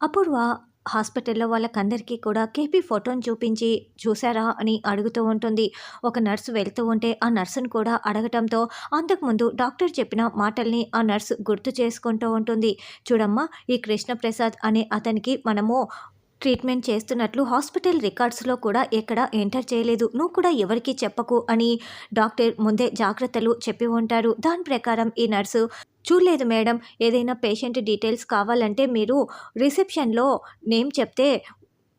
అపూర్వ హాస్పిటల్లో వాళ్ళకందరికీ కూడా కేపీ ఫోటోని చూపించి చూసారా అని అడుగుతూ ఉంటుంది. ఒక నర్సు వెళ్తూ ఉంటే ఆ నర్సును కూడా అడగటంతో అంతకుముందు డాక్టర్ చెప్పిన మాటల్ని ఆ నర్సు గుర్తు చేసుకుంటూ ఉంటుంది. చూడమ్మా ఈ కృష్ణప్రసాద్ అనే అతనికి మనము ట్రీట్మెంట్ చేస్తున్నట్లు హాస్పిటల్ రికార్డ్స్లో కూడా ఎక్కడ ఎంటర్ చేయలేదు. నువ్వు కూడా ఎవరికి చెప్పకు అని డాక్టర్ ముందే జాగ్రత్తలు చెప్పి ఉంటారు. దాని ప్రకారం ఈ నర్సు చూడలేదు మేడం. ఏదైనా పేషెంట్ డీటెయిల్స్ కావాలంటే మీరు రిసెప్షన్లో నేమ్ చెప్తే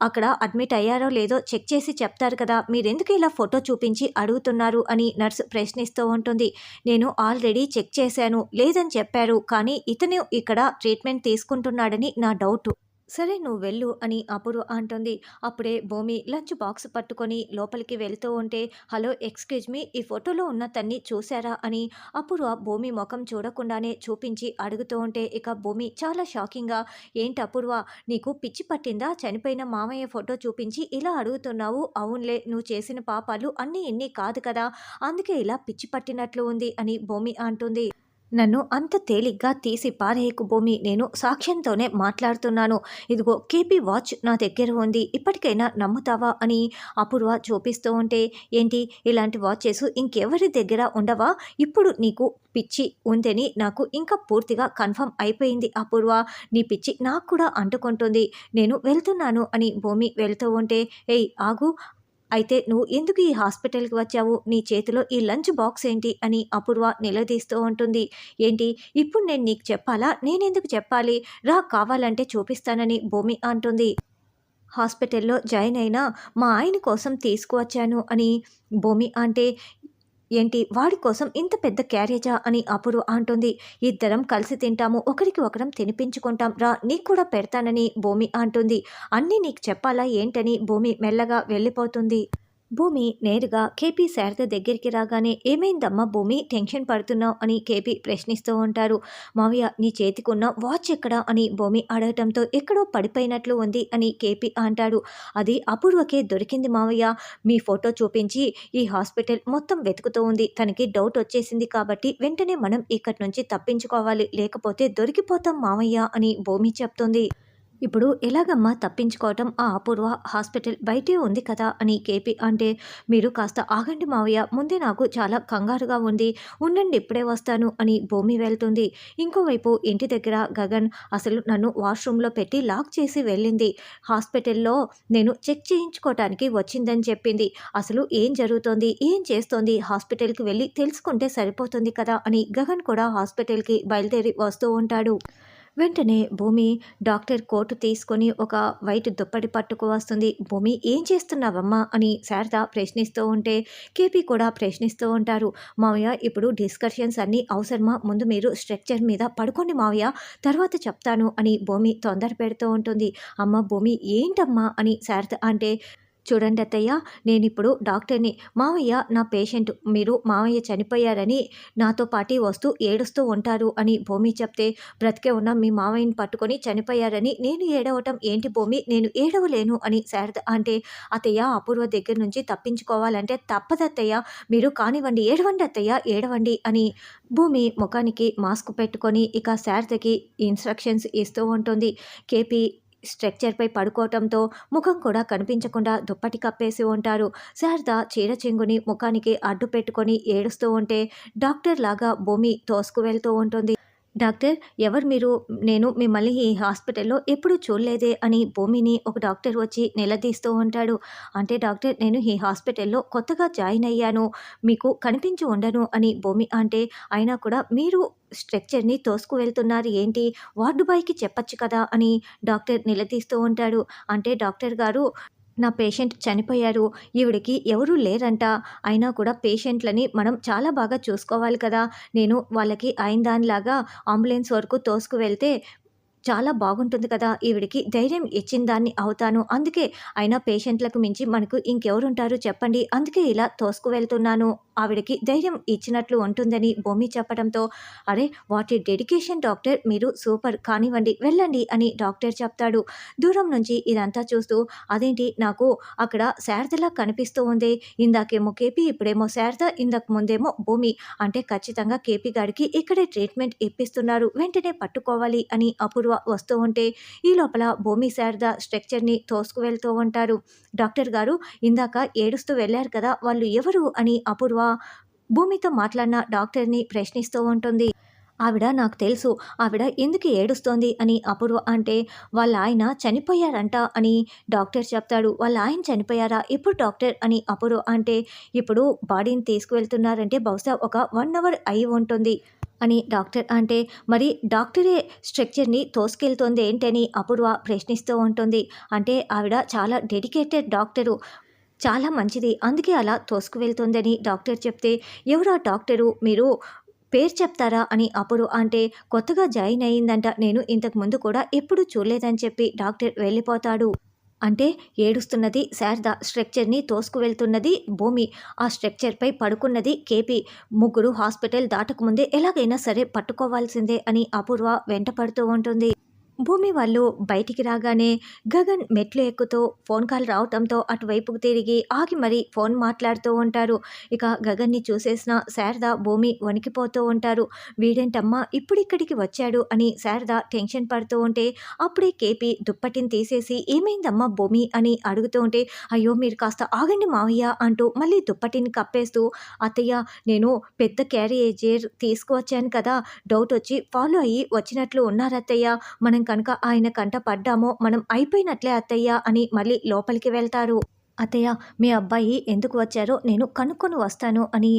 అక్కడ అడ్మిట్ అయ్యారో లేదో చెక్ చేసి చెప్తారు కదా. మీరెందుకు ఇలా ఫోటో చూపించి అడుగుతున్నారు అని నర్సు ప్రశ్నిస్తూ ఉంటుంది. నేను ఆల్రెడీ చెక్ చేశాను లేదని చెప్పారు. కానీ ఇతను ఇక్కడ ట్రీట్మెంట్ తీసుకుంటున్నాడని నా డౌట్. సరే నువ్వు వెళ్ళు అని అపూర్వ అంటుంది. అప్పుడే భూమి లంచ్ బాక్స్ పట్టుకొని లోపలికి వెళ్తూ ఉంటే హలో ఎక్స్క్యూజ్ మీ ఈ ఫోటోలో ఉన్న తన్ని చూసారా అని అపూర్వ భూమి ముఖం చూడకుండానే చూపించి అడుగుతూ ఉంటే ఇక భూమి చాలా షాకింగ్గా ఏంటి అపూర్వ నీకు పిచ్చి పట్టిందా? చనిపోయిన మామయ్య ఫోటో చూపించి ఇలా అడుగుతున్నావు. అవునులే నువ్వు చేసిన పాపాలు అన్నీ ఇన్ని కాదు కదా అందుకే ఇలా పిచ్చి పట్టినట్లు ఉంది అని భూమి అంటుంది. నన్ను అంత తేలిగ్గా తీసి పారేయకు భూమి నేను సాక్ష్యంతోనే మాట్లాడుతున్నాను. ఇదిగో కేపీ వాచ్ నా దగ్గర ఉంది. ఇప్పటికైనా నమ్ముతావా అని అపూర్వ చూపిస్తూ ఉంటే ఏంటి? ఇలాంటి వాచెస్ ఇంకెవరి దగ్గర ఉండవా? ఇప్పుడు నీకు పిచ్చి ఉందని నాకు ఇంకా పూర్తిగా కన్ఫర్మ్ అయిపోయింది అపూర్వ. నీ పిచ్చి నాకు కూడా అంటుకుంటుంది. నేను వెళ్తున్నాను అని భూమి వెళ్తూ ఉంటే ఏయ్ ఆగు. అయితే నువ్వు ఎందుకు ఈ హాస్పిటల్కి వచ్చావు? నీ చేతిలో ఈ లంచ్ బాక్స్ ఏంటి? అని అపూర్వ నిలదీస్తూ ఉంటుంది. ఏంటి? ఇప్పుడు నేను నీకు చెప్పాలా? నేనెందుకు చెప్పాలి? రా కావాలంటే చూపిస్తానని భూమి అంటుంది. హాస్పిటల్లో జాయిన్ అయినా మా ఆయన కోసం తీసుకువచ్చాను అని భూమి అంటే ఏంటి? వాడి కోసం ఇంత పెద్ద క్యారేజా? అని అపూర్వ అంటుంది. ఇద్దరం కలిసి తింటాము. ఒకరికి ఒకరం తినిపించుకుంటాం. రా నీకు కూడా పెడతానని భూమి అంటుంది. అన్నీ నీకు చెప్పాలా ఏంటని భూమి మెల్లగా వెళ్ళిపోతుంది. భూమి నేరుగా కేపీ శారద దగ్గరికి రాగానే ఏమైందమ్మా భూమి? టెన్షన్ పడుతున్నావు? అని కేపీ ప్రశ్నిస్తూ ఉంటారు. మావయ్య నీ చేతికున్న వాచ్ ఎక్కడా? అని భూమి అడగటంతో ఎక్కడో పడిపోయినట్లు ఉంది అని కేపీ అంటాడు. అది అపూర్వకే దొరికింది మావయ్య. మీ ఫోటో చూపించి ఈ హాస్పిటల్ మొత్తం వెతుకుతూ ఉంది. తనకి డౌట్ వచ్చేసింది కాబట్టి వెంటనే మనం ఇక్కడి నుంచి తప్పించుకోవాలి. లేకపోతే దొరికిపోతాం మావయ్య అని భూమి చెప్తుంది. ఇప్పుడు ఎలాగమ్మా తప్పించుకోవటం? ఆ అపూర్వ హాస్పిటల్ బయటే ఉంది కదా అని కేపీ అంటే మీరు కాస్త ఆగండి మావయ్య ముందే నాకు చాలా కంగారుగా ఉంది. ఉండండి ఇప్పుడే వస్తాను అని భూమి వెళ్తుంది. ఇంకోవైపు ఇంటి దగ్గర గగన్ అసలు నన్ను వాష్రూమ్లో పెట్టి లాక్ చేసి వెళ్ళింది. హాస్పిటల్లో నేను చెక్ చేయించుకోవటానికి వచ్చిందని చెప్పింది. అసలు ఏం జరుగుతోంది? ఏం చేస్తోంది? హాస్పిటల్కి వెళ్ళి తెలుసుకుంటే సరిపోతుంది కదా అని గగన్ కూడా హాస్పిటల్కి బయలుదేరి వస్తూ ఉంటాడు. వెంటనే భూమి డాక్టర్ కోటు తీసుకొని ఒక వైట్ దుప్పటి పట్టుకు వస్తుంది. భూమి ఏం చేస్తున్నావమ్మా? అని శారద ప్రశ్నిస్తూ ఉంటే కేపీ కూడా ప్రశ్నిస్తూ ఉంటారు. మావయ్య ఇప్పుడు డిస్కషన్స్ అన్నీ అవసరమా? ముందు మీరు స్ట్రక్చర్ మీద పడుకోండి మావయ్య తర్వాత చెప్తాను అని భూమి తొందర పెడుతూ ఉంటుంది. అమ్మ భూమి ఏంటమ్మా? అని శారద అంటే చూడండి అత్తయ్య నేను ఇప్పుడు డాక్టర్ని. మావయ్య నా పేషెంట్. మీరు మావయ్య చనిపోయారని నాతో పాటి వస్తూ ఏడుస్తూ ఉంటారు అని భూమి చెప్తే బ్రతికే ఉన్న మీ మావయ్యని పట్టుకొని చనిపోయారని నేను ఏడవటం ఏంటి భూమి? నేను ఏడవలేను అని శారద అంటే అత్తయ్య అపూర్వ దగ్గర నుంచి తప్పించుకోవాలంటే తప్పదత్తయ్య మీరు కానివ్వండి ఏడవండి అత్తయ్య ఏడవండి అని భూమి ముఖానికి మాస్క్ పెట్టుకొని ఇక శారదకి ఇన్స్ట్రక్షన్స్ ఇస్తూ ఉంటుంది. కేపీ స్ట్రక్చర్పై పడుకోవటంతో ముఖం కూడా కనిపించకుండా దుప్పటి కప్పేసి ఉంటారు. శారద చీర చెంగుని ముఖానికి అడ్డు పెట్టుకొని ఏడుస్తూ ఉంటే డాక్టర్ లాగా భూమి తోసుకు వెళ్తూ ఉంటుంది. డాక్టర్ ఎవరు మీరు? నేను మిమ్మల్ని ఈ హాస్పిటల్లో ఎప్పుడూ చూడలేదే అని భూమిని ఒక డాక్టర్ వచ్చి నిలదీస్తూ ఉంటాడు. అంటే డాక్టర్ నేను ఈ హాస్పిటల్లో కొత్తగా జాయిన్ అయ్యాను మీకు కనిపించి ఉండను అని భూమి అంటే అయినా కూడా మీరు స్ట్రక్చర్ని తోసుకు వెళ్తున్నారు ఏంటి? వార్డు బాయ్కి చెప్పచ్చు కదా అని డాక్టర్ నిలదీస్తూ ఉంటాడు. అంటే డాక్టర్ గారు నా పేషెంట్ చనిపోయారు ఈవిడికి ఎవరూ లేరంట. అయినా కూడా పేషెంట్లని మనం చాలా బాగా చూసుకోవాలి కదా. నేను వాళ్ళకి అయిన దానిలాగా అంబులెన్స్ వరకు తోసుకు వెళ్తే చాలా బాగుంటుంది కదా. ఈవిడికి ధైర్యం ఇచ్చిన దాన్ని అవుతాను. అందుకే అయినా పేషెంట్లకు మించి మనకు ఇంకెవరుంటారు చెప్పండి. అందుకే ఇలా తోసుకు వెళ్తున్నాను ఆవిడకి ధైర్యం ఇచ్చినట్లు ఉంటుందని భూమి చెప్పడంతో అరే వాటి డెడికేషన్ డాక్టర్ మీరు సూపర్ కానివ్వండి వెళ్ళండి అని డాక్టర్ చెప్తాడు. దూరం నుంచి ఇదంతా చూస్తూ అదేంటి నాకు అక్కడ శారదలా కనిపిస్తూ ఉంది ఇందాకేమో కేపీ ఇప్పుడేమో శారద ఇందాక ముందేమో భూమి అంటే ఖచ్చితంగా కేపీ గారికి ఇక్కడే ట్రీట్మెంట్ ఇప్పిస్తున్నారు వెంటనే పట్టుకోవాలి అని అపూర్వ అపూర్వ వస్తూ ఉంటే ఈ లోపల భూమి శారద స్ట్రక్చర్ని తోసుకు వెళ్తూ ఉంటారు. డాక్టర్ గారు ఇందాక ఏడుస్తూ వెళ్ళారు కదా వాళ్ళు ఎవరు? అని అపూర్వ భూమితో మాట్లాడిన డాక్టర్ని ప్రశ్నిస్తూ ఉంటుంది. ఆవిడ నాకు తెలుసు ఆవిడ ఎందుకు ఏడుస్తోంది? అని అపూర్వ అంటే వాళ్ళ ఆయన చనిపోయారంట అని డాక్టర్ చెప్తాడు. వాళ్ళ ఆయన చనిపోయారా? ఎప్పుడు డాక్టర్? అని అపూర్వ అంటే ఇప్పుడు బాడీని తీసుకువెళ్తున్నారంటే బహుశా ఒక వన్ అవర్ అయి ఉంటుంది అని డాక్టర్ అంటే మరి డాక్టరే స్ట్రక్చర్ని తోసుకెళ్తోంది ఏంటని అపూర్వ ప్రశ్నిస్తూ ఉంటుంది. అంటే ఆవిడ చాలా డెడికేటెడ్ డాక్టరు. చాలా మంచిది. అందుకే అలా తోసుకువెళ్తుందని డాక్టర్ చెప్తే ఎవరు ఆ డాక్టరు? మీరు పేరు చెప్తారా? అని అప్పుడు అంటే కొత్తగా జాయిన్ అయ్యిందంట. నేను ఇంతకు ముందు కూడా ఎప్పుడు చూడలేదని చెప్పి డాక్టర్ వెళ్ళిపోతాడు. అంటే ఏడుస్తున్నది శారద. స్ట్రక్చర్ని తోసుకు వెళ్తున్నది భూమి. ఆ స్ట్రక్చర్పై పడుకున్నది కేపీ. ముగ్గురు హాస్పిటల్ దాటకముందే ఎలాగైనా సరే పట్టుకోవాల్సిందే అని అపూర్వ వెంట పడుతూ ఉంటుంది. భూమి వాళ్ళు బయటికి రాగానే గగన్ మెట్లు ఎక్కుతూ ఫోన్ కాల్ రావటంతో అటువైపుకు తిరిగి ఆగి మరీ ఫోన్ మాట్లాడుతూ ఉంటారు. ఇక గగన్ని చూసేసిన శారద భూమి వణికిపోతూ ఉంటారు. వీడేంటమ్మా ఇప్పుడిక్కడికి వచ్చాడు అని శారద టెన్షన్ పడుతూ ఉంటే అప్పుడే కేపీ దుప్పటిని తీసేసి ఏమైందమ్మా భూమి అని అడుగుతూ ఉంటే అయ్యో మీరు కాస్త ఆగండి మావయ్య అంటూ మళ్ళీ దుప్పటిని కప్పేస్తూ అత్తయ్య నేను పెద్ద క్యారియేజర్ తీసుకువచ్చాను కదా డౌట్ వచ్చి ఫాలో అయ్యి వచ్చినట్లు ఉన్నారత్తయ్య మనం కనుక ఆయన కంట పడ్డామో మనం అయిపోయినట్లే అత్తయ్య అని మళ్ళీ లోపలికి వెళ్తారు. అత్తయ్య మీ అబ్బాయి ఎందుకు వచ్చారో నేను కనుక్కొని వస్తాను అని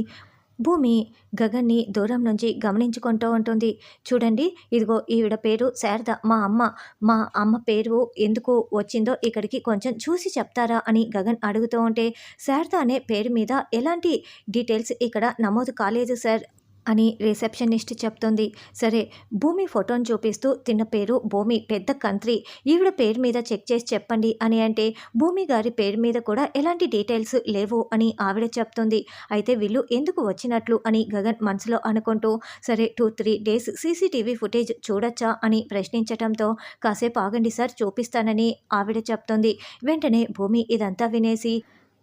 భూమి గగన్ని దూరం నుంచి గమనించుకుంటూ ఉంటుంది. చూడండి ఇదిగో ఈవిడ పేరు శారద మా అమ్మ. మా అమ్మ పేరు ఎందుకు వచ్చిందో ఇక్కడికి కొంచెం చూసి చెప్తారా అని గగన్ అడుగుతూ ఉంటే శారద అనే పేరు మీద ఎలాంటి డీటెయిల్స్ ఇక్కడ నమోదు కాలేదు సార్. అని రిసెప్షనిస్ట్ చెప్తుంది. సరే భూమి ఫోటోని చూపిస్తూ తిన్న పేరు భూమి పెద్ద కంత్రి. ఈవిడ పేరు మీద చెక్ చేసి చెప్పండి అని అంటే భూమి గారి పేరు మీద కూడా ఎలాంటి డీటెయిల్స్ లేవు అని ఆవిడ చెప్తుంది. అయితే వీళ్ళు ఎందుకు వచ్చినట్లు అని గగన్ మనసులో అనుకుంటూ సరే two three days CCTV footage చూడొచ్చా అని ప్రశ్నించటంతో కాసేపు ఆగండి సార్ చూపిస్తానని ఆవిడ చెప్తుంది. వెంటనే భూమి ఇదంతా వినేసి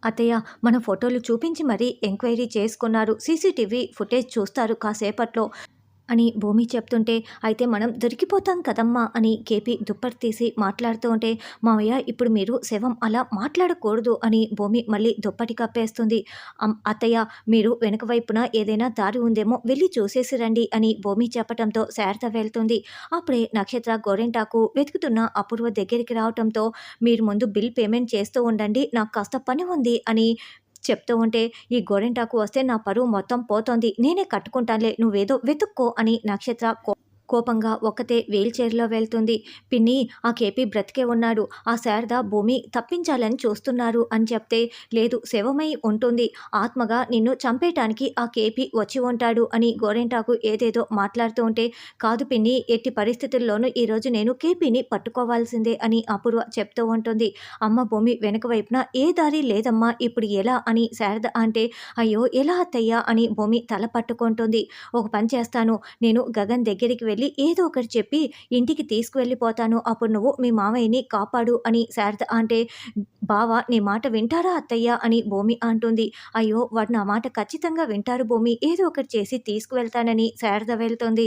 అత్తయ్య మన ఫోటోలు చూపించి మరీ ఎంక్వైరీ చేసుకున్నారు. సీసీటీవీ ఫుటేజ్ చూస్తారు కాసేపట్లో. అని భూమి చెప్తుంటే అయితే మనం దొరికిపోతాం కదమ్మా అని కేపీ దుప్పటి తీసి మాట్లాడుతూ ఉంటే మావయ్య ఇప్పుడు మీరు శవం అలా మాట్లాడకూడదు అని భూమి మళ్ళీ దుప్పటి కప్పేస్తుంది. అత్తయ్య మీరు వెనుక వైపున ఏదైనా దారి ఉందేమో వెళ్ళి చూసేసి రండి అని భూమి చెప్పటంతో శారద వెళ్తుంది. అప్పుడే నక్షత్ర గోరెంటాకు వెతుకుతున్న అపూర్వ దగ్గరికి రావటంతో మీరు ముందు బిల్ పేమెంట్ చేస్తూ ఉండండి నాకు కాస్త పని ఉంది అని చెప్తూ ఉంటే ఈ గోరింటాకు వస్తే నా పరువు మొత్తం పోతోంది. నేనే కట్టుకుంటానులే. నువ్వేదో వెతుక్కో అని నక్షత్ర కో- కోపంగా ఒక్కతే వీల్ చైర్లో వెళ్తుంది. పిన్ని ఆ కేపీ బ్రతికే ఉన్నాడు. ఆ శారద భూమి తప్పించాలని చూస్తున్నారు అని చెప్తే లేదు శవమై ఉంటుంది. ఆత్మగా నిన్ను చంపేయటానికి ఆ కేపీ వచ్చి ఉంటాడు అని గోరెంటాకు ఏదేదో మాట్లాడుతూ ఉంటే కాదు పిన్ని ఎట్టి పరిస్థితుల్లోనూ ఈరోజు నేను కేపీని పట్టుకోవాల్సిందే అని అపూర్వ చెప్తూ ఉంటుంది. అమ్మ భూమి వెనుక వైపున ఏ దారి లేదమ్మా ఇప్పుడు ఎలా అని శారద అంటే అయ్యో ఎలా అత్తయ్యా అని భూమి తల పట్టుకుంటుంది. ఒక పని చేస్తాను. నేను గగన్ దగ్గరికి వెళ్ళి ఏదో ఒకటి చెప్పి ఇంటికి తీసుకువెళ్ళిపోతాను. అప్పుడు నువ్వు మీ మామయ్యని కాపాడు అని శారద అంటే బావ నీ మాట వింటారా అత్తయ్య? అని భూమి అంటుంది. అయ్యో వాడు నా మాట ఖచ్చితంగా వింటారు భూమి. ఏదో ఒకటి చేసి తీసుకువెళ్తానని శారద వెళ్తుంది.